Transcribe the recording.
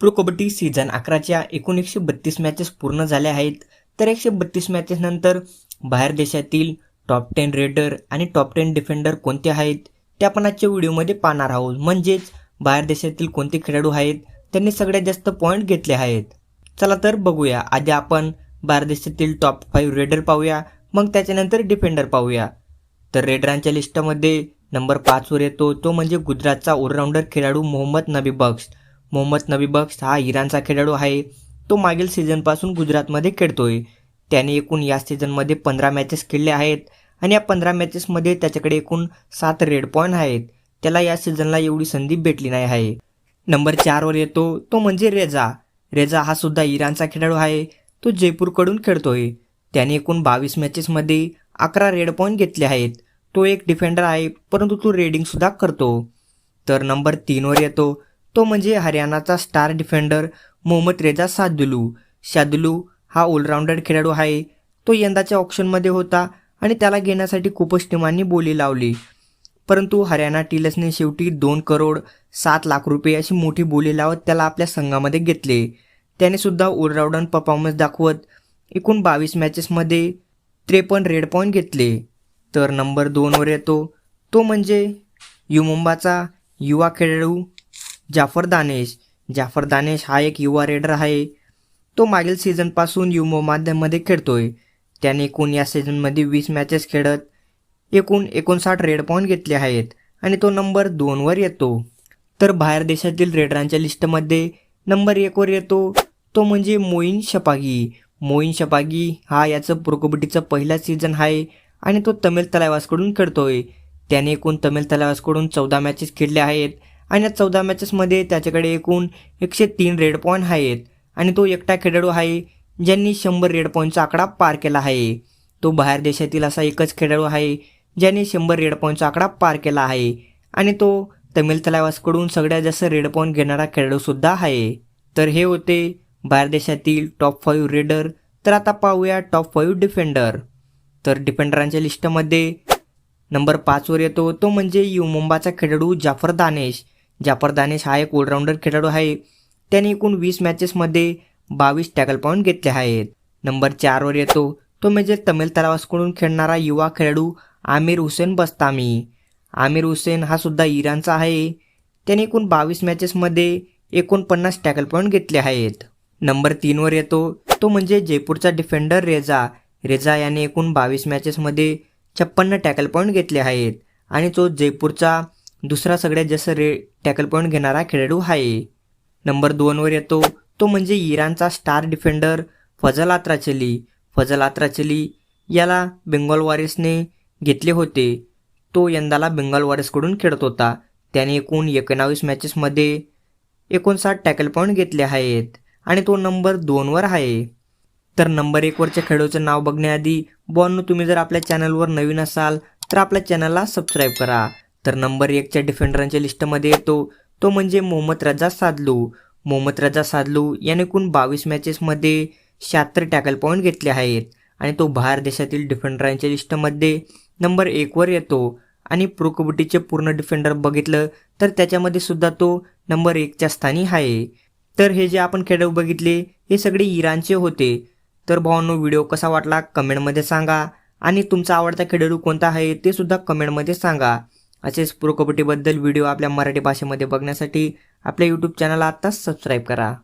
Pro kabaddi season अकराच्या एकूण एकशे बत्तीस मॅचेस पूर्ण झाल्या आहेत. तर एकशे बत्तीस मॅचेस नंतर बाहेर देशातील टॉप टेन रेडर आणि टॉप टेन डिफेंडर कोणते आहेत? ते आपण आजच्या व्हिडिओमध्ये पाहणार आहोत. म्हणजेच बाहेर देशातील कोणते खेळाडू आहेत? त्यांनी सगळ्यात जास्त पॉईंट घेतले आहेत. चला तर बघूया. आधी आपण बाहेर देशातील टॉप फाईव्ह रेडर पाहूया. मग त्याच्यानंतर डिफेंडर पाहूया. तर रेडरांच्या लिस्टमध्ये नंबर पाचवर येतो. तो म्हणजे गुजरातचा ऑलराऊंडर खेळाडू मोहम्मद नबी बक्स मोहम्मद नबी बक्स हा इराणचा खेळाडू आहे. तो मागील सीझनपासून गुजरातमध्ये खेळतोय. त्याने एकूण या सीझनमध्ये पंधरा मॅचेस खेळले आहेत आणि या पंधरा मॅचेसमध्ये त्याच्याकडे एकूण सात रेड पॉईंट आहेत. त्याला या सीझनला एवढी संधी भेटली नाही आहे. नंबर चारवर येतो तो म्हणजे रेजा रेजा हा सुद्धा इराणचा खेळाडू आहे. तो जयपूरकडून खेळतोय. त्याने एकूण बावीस मॅचेसमध्ये अकरा रेड पॉईंट घेतले आहेत. तो एक डिफेंडर आहे परंतु तो रेडिंगसुद्धा करतो. तर नंबर तीनवर येतो. तो म्हणजे हरियाणाचा स्टार डिफेंडर मोहम्मद रेजा सादुलू शादुलू हा ऑलराऊंडर खेळाडू आहे. तो यंदाच्या ऑप्शनमध्ये होता आणि त्याला घेण्यासाठी खूपच टीमांनी बोली लावली. परंतु हरियाणा टीलसने शेवटी दोन करोड सात लाख रुपये अशी मोठी बोली लावत त्याला आपल्या संघामध्ये घेतले. त्याने सुद्धा ऑलराऊंडर परफॉर्मन्स दाखवत एकूण बावीस मॅचेसमध्ये त्रेपन्न रेड पॉईंट घेतले. तर नंबर दोनवर येतो. तो म्हणजे युमुंबाचा युवा खेळाडू जाफर दानेश. जाफर दानेश हा एक युवा रेडर आहे. तो मागील सीझनपासून युमो माध्यममध्ये खेळतोय. त्याने एकूण या सीझनमध्ये वीस मॅचेस खेळत एकूण एकोणसाठ रेड पॉईंट घेतले आहेत आणि तो नंबर दोनवर येतो. तर बाहेर देशातील रेडरांच्या लिस्टमध्ये नंबर एकवर येतो. तो म्हणजे मोईन शपागी. मोईन शपागी हा याचं प्रोकबड्डीचं पहिला सीझन आहे आणि तो तमिळ तलावासकडून खेळतोय. त्याने एकूण तमिळ तलावासकडून चौदा मॅचेस खेळले आहेत. आणि या चौदा मॅचेसमध्ये त्याच्याकडे एकूण एकशे तीन रेड पॉईंट आहेत. आणि तो एकटा खेळाडू आहे ज्यांनी शंभर रेड पॉईंटचा आकडा पार केला आहे. तो बाहेर देशातील असा एकच खेळाडू आहे ज्याने शंभर रेड पॉईंटचा आकडा पार केला आहे. आणि तो तमिळ तलावासकडून सगळ्यात जास्त रेड पॉईंट घेणारा खेळाडूसुद्धा आहे. तर हे होते बाहेर देशातील टॉप फाईव्ह रेडर तर आता पाहूया टॉप फाईव्ह डिफेंडर तर डिफेंडरांच्या लिस्टमध्ये नंबर पाचवर येतो. तो म्हणजे युमुंबाचा खेळाडू जाफर दानेश. जाफर दानेश हा एक ऑलराऊंडर खेळाडू आहे. त्याने एकूण वीस मॅचेसमध्ये बावीस टॅकल पॉईंट घेतले आहेत. नंबर चारवर येतो. तो म्हणजे तमिल तलावासकडून खेळणारा युवा खेळाडू आमिर हुसेन बस्तामी. आमिर हुसेन हा सुद्धा इराणचा आहे. त्याने एकूण बावीस मॅचेसमध्ये एकोणपन्नास टॅकल पॉईंट घेतले आहेत. नंबर तीनवर येतो. तो म्हणजे जयपूरचा डिफेंडर रेजा रेजा याने एकूण बावीस मॅचेसमध्ये छप्पन्न टॅकल पॉईंट घेतले आहेत. आणि तो जयपूरचा दुसरा सगळ्यात जास्त रे टॅकल पॉईंट घेणारा खेळाडू आहे नंबर दोनवर येतो. तो म्हणजे इराणचा star defender Fazel Atrachali Fazel Atrachali याला बेंगॉल वॉरियर्सने घेतले होते. तो यंदाला बेंगॉल वॉरियर्सकडून खेळत होता. त्याने एकूण एकोणावीस मॅचेसमध्ये एकोणसाठ टॅकल पॉईंट घेतले आहेत आणि तो नंबर दोनवर आहे. तर नंबर एकवरच्या खेळाडूचं नाव बघण्याआधी बॉनू तुम्ही जर आपल्या चॅनलवर नवीन असाल तर आपल्या चॅनलला सबस्क्राईब करा. तर नंबर एकच्या डिफेंडरांच्या लिस्टमध्ये येतो. तो म्हणजे मोहम्मद रजा सादलू मोहम्मद रजा सादलू याने एकूण बावीस मॅचेसमध्ये शहात्तर टॅकल पॉईंट घेतले आहेत. आणि तो बाहेर देशातील डिफेंडरांच्या लिस्टमध्ये नंबर एकवर येतो. आणि प्रो कबड्डीचे पूर्ण डिफेंडर बघितलं तर त्याच्यामध्ये सुद्धा तो नंबर एकच्या स्थानी आहे. तर हे जे आपण खेळाडू बघितले हे सगळे इराणचे होते. तर भावांनो व्हिडिओ कसा वाटला? कमेंटमध्ये सांगा. आणि तुमचा आवडता खेळाडू कोणता आहे ते सुद्धा कमेंटमध्ये सांगा. असेच प्रो कबड्डीबद्दल व्हिडिओ आपल्या मराठी भाषेमध्ये बघण्यासाठी आपल्या यूट्यूब चॅनलला आत्ताच सबस्क्राईब करा.